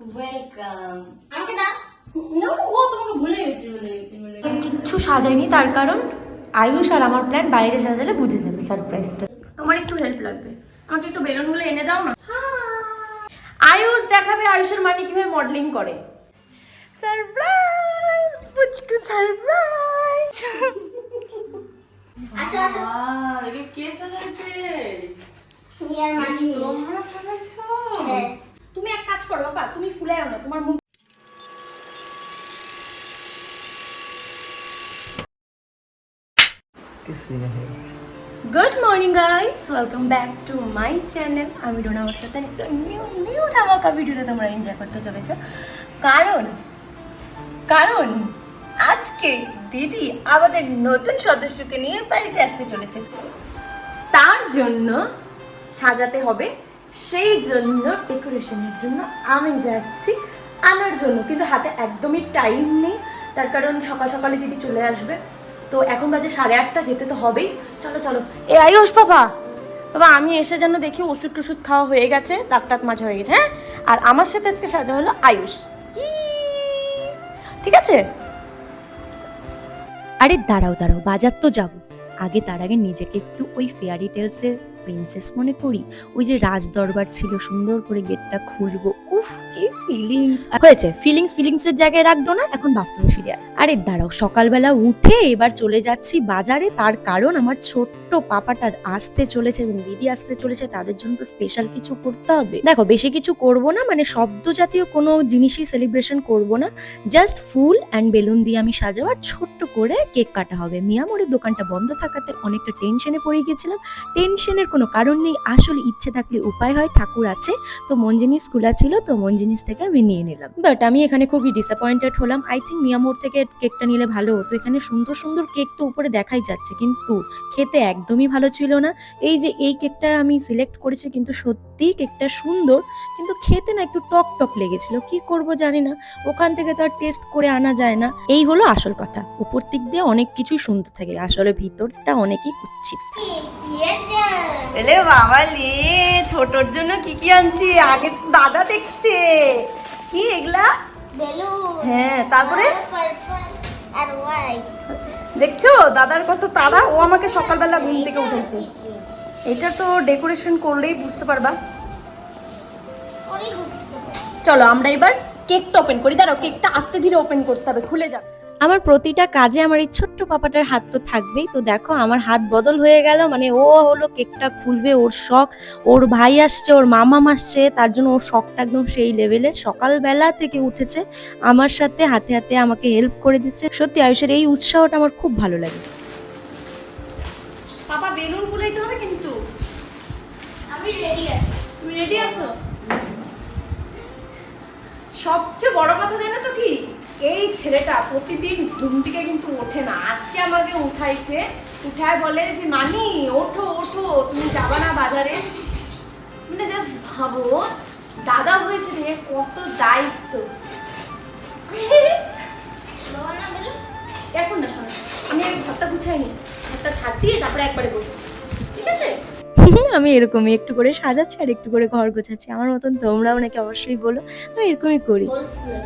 Welcome আমাকে দাও। না ও তোমাকে ভুলে গেছি বলে বলে কিচ্ছু সাজাইনি তার কারণ আয়ুষ আর আমার প্ল্যান বাইরে সাজালে বুঝে যাবে সারপ্রাইজটা তোমার একটু হেল্প লাগবে। আমাকে একটু বেলুনগুলো এনে দাও না? আয়ুষ দেখাবে আয়ুষের মানে কীভাবে মডেলিং করে। সারপ্রাইজ পুচকু সারপ্রাইজ আসো আসো। কে সাজাইছে তুমি আর মানি। তোমরা সাজাইছো? হ্যাঁ। তুমি এক কাজ করো বাবা তুমি ফুলাও না তোমার মুখ good morning guys welcome back to my channel আমি ডোনা সাথে একটা নিউ নিউ ধামাকা ভিডিওতে তোমরা এনজয় করতে চলেছো। কারণ কারণ আজকে দিদি আমাদের নতুন সদস্যকে নিয়ে বাড়িতে আসতে চলেছে। তার জন্য সাজাতে হবে সেই জন্য ডেকোরেশনের জন্য আমি যাচ্ছি আনার জন্য। কিন্তু হাতে একদমই টাইম নেই। তার কারণ সকাল সকালে দিদি চলে আসবে। তো এখন বাজে সাড়ে আটটা, যেতে তো হবেই। চলো চলো। এ আয়ুষ বাবা! বাবা, আমি এসে যেন দেখি ওষুধ টষুধ খাওয়া হয়ে গেছে দাঁত টাত মাঝে হয়ে গেছে হ্যাঁ? আর আমার সাথে আজকে সাজা হলো আয়ুষ। ঠিক আছে? আরে দাঁড়াও দাঁড়াও, বাজার তো যাব। আগে তার আগে নিজেকে একটু ওই ফেয়ারি টেলসের প্রিন্সেস মনে করি? ওই যে রাজ দরবার ছিল, সুন্দর করে গেটটা খুলবো। উফ, কি ফিলিংস হয়েছে ফিলিংস ফিলিংস এর জায়গায় রাখব না, এখন বাস্তবে ফিরে আরে দাঁড়াও, সকালবেলা উঠে এবার চলে যাচ্ছি বাজারে, তার কারণ আমার ছোট্ট পাপাটা আসতে চলেছে এবং দিদি আসতে চলেছে, তাদের জন্য তো স্পেশাল কিছু করতে হবে। দেখো, বেশি কিছু করব না মানে শব্দ জাতীয় কোনো জিনিসই সেলিব্রেশন করব না। জাস্ট ফুল অ্যান্ড বেলুন দিয়ে আমি সাজাবো, আর ছোট্ট করে কেক কাটা হবে। মিয়ামোরের দোকানটা বন্ধ থাকাতে অনেকটা টেনশনে পড়ে গিয়েছিলাম। টেনশনের কোনো কারণ নেই। আসলে ইচ্ছে থাকলে উপায় হয়, ঠাকুর আছে, তো মন জিনিস খোলা ছিল, তো মন জিনিস থেকে আমি নিয়ে নিলাম। বাট আমি এখানে খুবই ডিসঅ্যাপয়েন্টেড হলাম। আই থিঙ্ক মিয়ামোর থেকে কেকটা নিলে ভালো হতো। এখানে সুন্দর সুন্দর কেক তো উপরে দেখাই যাচ্ছে, কিন্তু খেতে একদমই ভালো ছিল না। এই যে এই কেকটা আমি সিলেক্ট করেছি, কিন্তু সত্যি কেকটা সুন্দর, কিন্তু খেতে না একটু টক টক লেগেছিল। কি করব জানি না। ওখান থেকে তো আর টেস্ট করে আনা যায় না। এই হলো আসল কথা। উপর দিক দিয়ে অনেক কিছুই সুন্দর থাকে, আসলে ভিতরটা অনেকই কুচ্ছিত। এলে বাবা লে ছোটর জন্য কি কি আনছি? আগে দাদা দেখছে। কি এগুলা? হ্যাঁ তারপরে? দেখছ? দাদার কত তারা ও আমাকে সকালবেলা ঘুম থেকে উঠেছে। এটা তো ডেকোরেশন করলেই বুঝতে পারবা। চলো আমরা এবার কেকটা ওপেন করি। দাঁড়াও কেকটা আস্তে ধীরে ওপেন করতে হবে খুলে যাবে আমার প্রতিটা কাজে আমার এই ছোট্ট পাপাটার হাত তো থাকবেই। তো দেখো, আমার হাত বদল হয়ে গেল মানে ও হলো কেকটা খুলবে ওর শখ, ওর ভাই আসছে, ওর মামাম আসছে, তার জন্য ওর শখটা একদম সেই লেভেলের সকালবেলা থেকে উঠেছে, আমার সাথে হাতে হাতে আমাকে হেল্প করে দিচ্ছে। সত্যি আয়ুষের এই উৎসাহটা আমার খুব ভালো লাগে। পাপা, বেলুন ফুলাইতে হবে কিন্তু। আমি রেডি আছি। তুমি রেডি আছো? সবচেয়ে বড় কথা জানো তো কি? এই ছেলেটা প্রতিদিন ঘুম থেকে কিন্তু ওঠে না। আজকে আমাকে উঠাইছে উঠায় বলে যে মানি ওঠো ওঠো তুমি যাবা না বাজারে? মানে জাস্ট ভাবো দাদা হয়েছে রে কত দায়িত্ব। এখন না শোনো আমি আগে ঘরটা গুছাই নি ঘরটা ছাড় দিয়ে তারপরে একবারে বসবো। ঠিক আছে? আমি এরকমই একটু করে সাজাচ্ছি আর একটু করে ঘর গোছাচ্ছি। আমার মতন তোমরাও নাকি অবশ্যই বলো আমি এরকমই করি।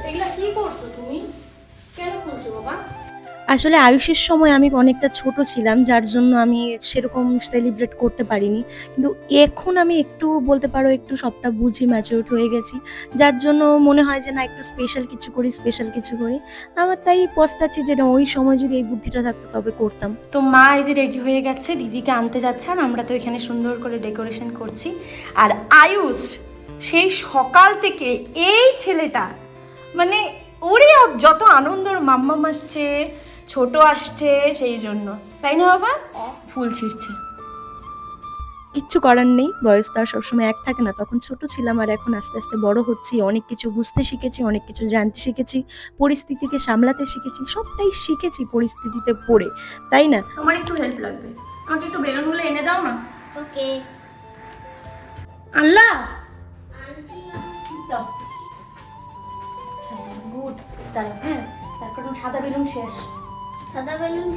এগুলা কি করছ? আসলে আয়ুষের সময় আমি অনেকটা ছোট ছিলাম, যার জন্য আমি সেরকম সেলিব্রেট করতে পারিনি। কিন্তু এখন আমি একটু বলতে পারো, একটু সবটা বুঝি ম্যাচিউর হয়ে গেছি। যার জন্য মনে হয় যে না, একটু স্পেশাল কিছু করি স্পেশাল কিছু করি। আমার তাই পস্তাচ্ছি যে না, ওই সময় যদি এই বুদ্ধিটা থাকতো তবে করতাম। তো মা এই যে রেডি হয়ে গেছে, দিদিকে আনতে যাচ্ছে আর আমরা তো এখানে সুন্দর করে ডেকোরেশন করছি। আর আয়ুষ, সেই সকাল থেকে এই ছেলেটা মানে ওরই যত আনন্দ মাম্মা আসছে ছোট আসছে সেই জন্য। তাই না বাবা? ফুল ছিঁড়ছে। কিচ্ছু করার নেই বয়স তো আর সবসময় এক থাকে না। তখন ছোট ছিলাম আর এখন আস্তে আস্তে বড় হচ্ছি। অনেক কিছু বুঝতে শিখেছি অনেক কিছু জানতে শিখেছি পরিস্থিতিকে সামলাতে শিখেছি সবটাই শিখেছি পরিস্থিতিতে পড়ে তাই না? তোমার একটু হেল্প লাগবে। আমাকে একটু বেলুনগুলো এনে দাও না? ওকে। আল্লাহ আনছি। দাও। গুড। হ্যাঁ তার কারণ সাদা বেলুন শেষ। সাদা বেলুন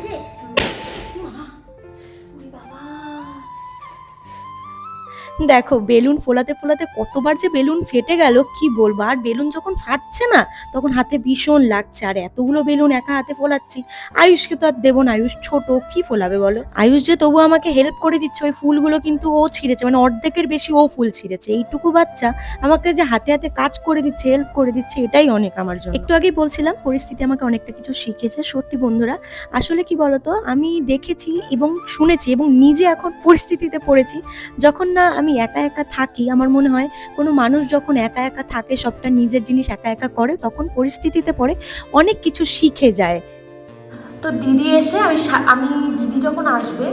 দেখো, বেলুন ফোলাতে ফোলাতে কতবার যে বেলুন ফেটে গেল, কি বলব? আর বেলুন যখন ফাটছে না, তখন হাতে ভীষণ লাগছে। আর এতগুলো বেলুন একা হাতে ফোলাচ্ছি, আয়ুষকে তো আর দেবো না। আয়ুষ ছোট, কি ফোলাবে বলো? আয়ুষ যে তবু আমাকে হেল্প করে দিচ্ছে, ওই ফুলগুলো কিন্তু ও ছিঁড়েছে মানে অর্ধেকের বেশি ও ফুল ছিঁড়েছে। এইটুকু বাচ্চা আমাকে যে হাতে হাতে কাজ করে দিচ্ছে হেল্প করে দিচ্ছে, এটাই অনেক আমার জন্য। একটু আগেই বলছিলাম, পরিস্থিতি আমাকে অনেকটা কিছু শিখেছে সত্যি বন্ধুরা। আসলে কি বলতো, আমি দেখেছি এবং শুনেছি এবং নিজে এখন পরিস্থিতিতে পড়েছি, যখন না আমি একা একা থাকি, আমার মনে হয় কোনো মানুষ যখন একা একা থাকে, সবটা নিজের জিনিস একা একা করে, তখন পরিস্থিতিতে পড়ে অনেক কিছু শিখে যায়। তো দিদি এসে আমি আমি, দিদি যখন আসবে,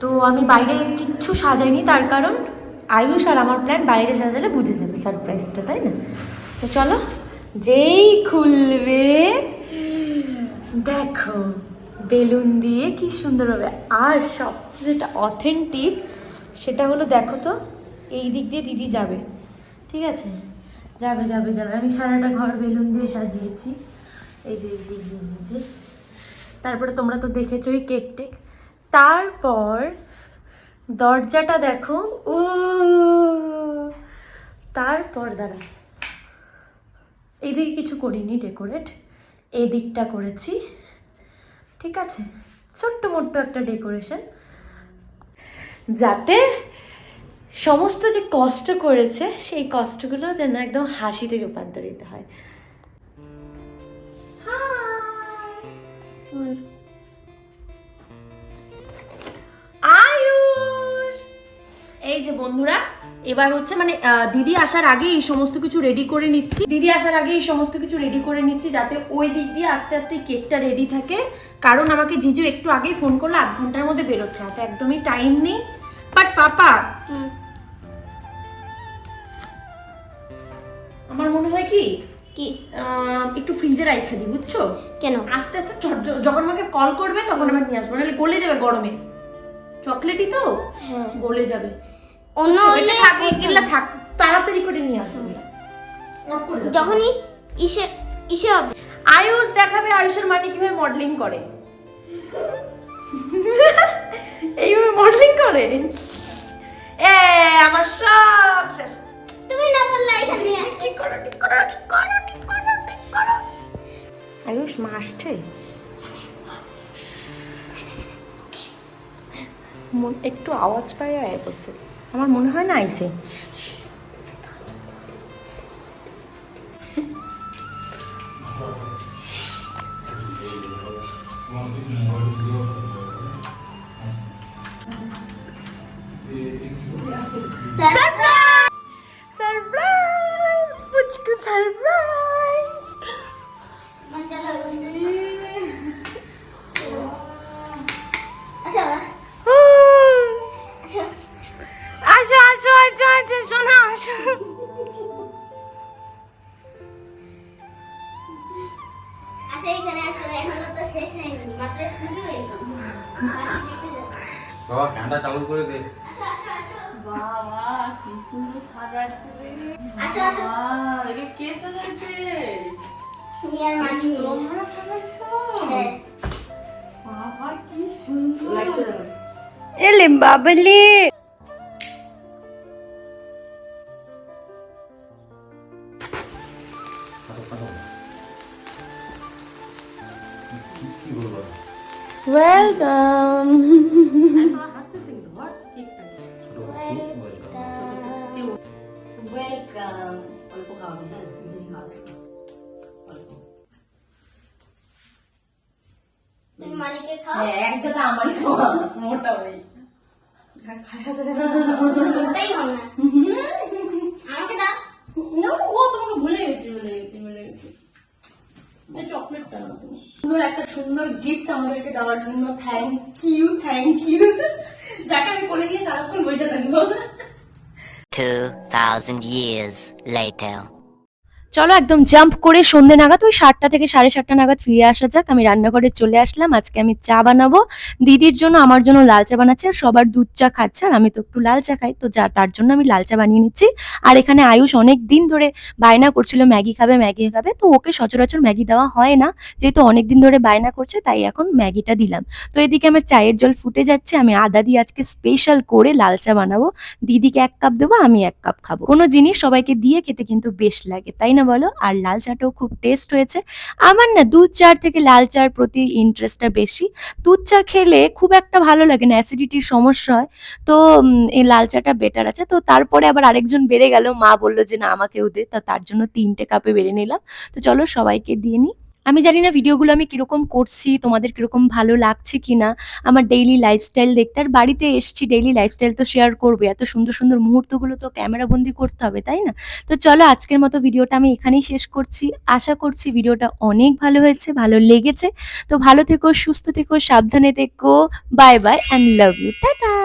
তো আমি বাইরে কিচ্ছু সাজাইনি, তার কারণ আয়ুষ আর আমার প্ল্যান বাইরে সাজালে বুঝে যাবে সারপ্রাইজটা তাই না? তো চলো, যেই খুলবে, দেখো, বেলুন দিয়ে কি সুন্দর হবে। আর সবচেয়ে যেটা অথেন্টিক সেটা হলো দেখো তো এই দিক দিয়ে দিদি যাবে। ঠিক আছে? যাবে যাবে যাবে। আমি সারাটা ঘর বেলুন দিয়ে সাজিয়েছি। এই যে এই যে, তারপরে তোমরা তো দেখেছ ওই কেক টেক তারপর দরজাটা দেখো। ও তারপর দাঁড়া। এইদিকে কিছু করিনি ডেকোরেট। এই দিকটা করেছি। ঠিক আছে? ছোট্ট মোট্ট একটা ডেকোরেশন। যাতে সমস্ত যে কষ্ট করেছে, সেই কষ্টগুলো যেন একদম হাসিতে রূপান্তরিত হয়। এই যে বন্ধুরা, এবার হচ্ছে মানে দিদি আসার আগে এই সমস্ত কিছু রেডি করে নিচ্ছি। দিদি আসার আগে এই সমস্ত কিছু রেডি করে নিচ্ছি যাতে ওই দিক দিয়ে আস্তে আস্তে কেকটা রেডি থাকে। কারণ আমাকে জিজু একটু আগেই ফোন করলে, আধ ঘণ্টার মধ্যে বেরোচ্ছে হাতে একদমই টাইম নেই। বাট পাপা আমার মনে হয় কি? কি? একটু ফ্রিজে রাখা দিই বুঝছ? কেন? আস্তে আস্তে যখন আমাকে কল করবে তখন আবার নিয়ে আসব নাহলে গলে যাবে গরমে। চকলেটই তো? হ্যাঁ। গলে যাবে। অন্য এটা থাক এগুলা থাক তাড়াতাড়ি করে নিয়ে দাও। যখনই ইসে ইসে হবে। আয়ুষ দেখাবে আয়ুষের মানে কীভাবে মডেলিং করে? এইভাবে মডেলিং করে? এ আমার সব শেষ। তুমি না বললে এখানে ঠিক ঠিক করো ঠিক করো ঠিক করো ঠিক করো ঠিক করো। আয়ুষ মা আসছে? মন- একটু আওয়াজ পাই আয় বসে আমার মনে হয় না আইসে সারপ্রাইজ আসো আসো আসো আসো শোনা আসো। বাবা ফ্যানটা চালু করে দে। আসো আসো আসো। বাবা কি সুন্দর সাজাচ্ছে রে। আসো আসো। এটা কে সাজাচ্ছে? তুমি আর মানি তোমরা সাজাচ্ছো? হ্যাঁ। বাবা কি সুন্দর। এলে বাবলি কি মোটা হয়ে ওটাই হও না। আমাকে দাও। না ও তোমাকে ভুলে গেছি ভুলে গেছি ভুলে গেছি। চকলেটটা না তুমি। সুন্দর একটা সুন্দর গিফট আমাদেরকে দেওয়ার জন্য থ্যাংক ইউ থ্যাংক ইউ যাকে আমি কোলে গিয়ে সারাক্ষণ বসে থাকব। 2,000 years later. চলো একদম জাম্প করে সন্ধে নাগাদ, ওই সাতটা থেকে সাড়ে সাতটা নাগাদ ফিরে আসা যাক। আমি রান্নাঘরে চলে আসলাম, আজকে আমি চা বানাবো। দিদির জন্য আমার জন্য লাল চা বানাচ্ছে, আর সবার দুধ চা খাচ্ছে, আর আমি তো একটু লাল চা খাই, তো যা, তার জন্য আমি লাল চা বানিয়ে নিচ্ছি। আর এখানে আয়ুষ অনেক দিন ধরে বায়না করছিল, ম্যাগি খাবে ম্যাগি খাবে, তো ওকে সচরাচর ম্যাগি দেওয়া হয় না। যেহেতু অনেক দিন ধরে বায়না করছে, তাই এখন ম্যাগিটা দিলাম। তো এদিকে আমার চায়ের জল ফুটে যাচ্ছে, আমি আদা দিয়ে আজকে স্পেশাল করে লাল চা বানাবো। দিদিকে এক কাপ দেবো, আমি এক কাপ খাব। কোনো জিনিস সবাইকে দিয়ে খেতে কিন্তু বেশ লাগে, তাই না বলো, আর লাল চাটাও খুব টেস্ট হয়েছে। আমার না দুধ চার থেকে লাল চার প্রতি ইন্টারেস্টটা বেশি। দুধ চা খেলে খুব একটা ভালো লাগে না অ্যাসিডিটির সমস্যা হয়। তো এই লাল চাটা বেটার আছে। তো তারপরে আবার আরেকজন বেড়ে গেল, মা বলল যে, না, আমাকেও দে। তা তার জন্য তিনটে কাপে বেড়ে নিলাম। তো চলো সবাইকে দিয়ে নিই। আমি জানি না ভিডিওগুলো আমি কীরকম করছি, তোমাদের কীরকম ভালো লাগছে কিনা। আমার ডেইলি লাইফস্টাইল দেখতে, আর বাড়িতে এসছি ডেইলি লাইফস্টাইল তো শেয়ার করবে। এত সুন্দর সুন্দর মুহূর্তগুলো তো ক্যামেরা বন্দি করতে হবে, তাই না? তো চলো আজকের মতো ভিডিওটা আমি এখানেই শেষ করছি। আশা করছি ভিডিওটা অনেক ভালো হয়েছে, ভালো লেগেছে। তো ভালো থেকো, সুস্থ থেকো, সাবধানে থেকো। Bye bye and love you ta-ta!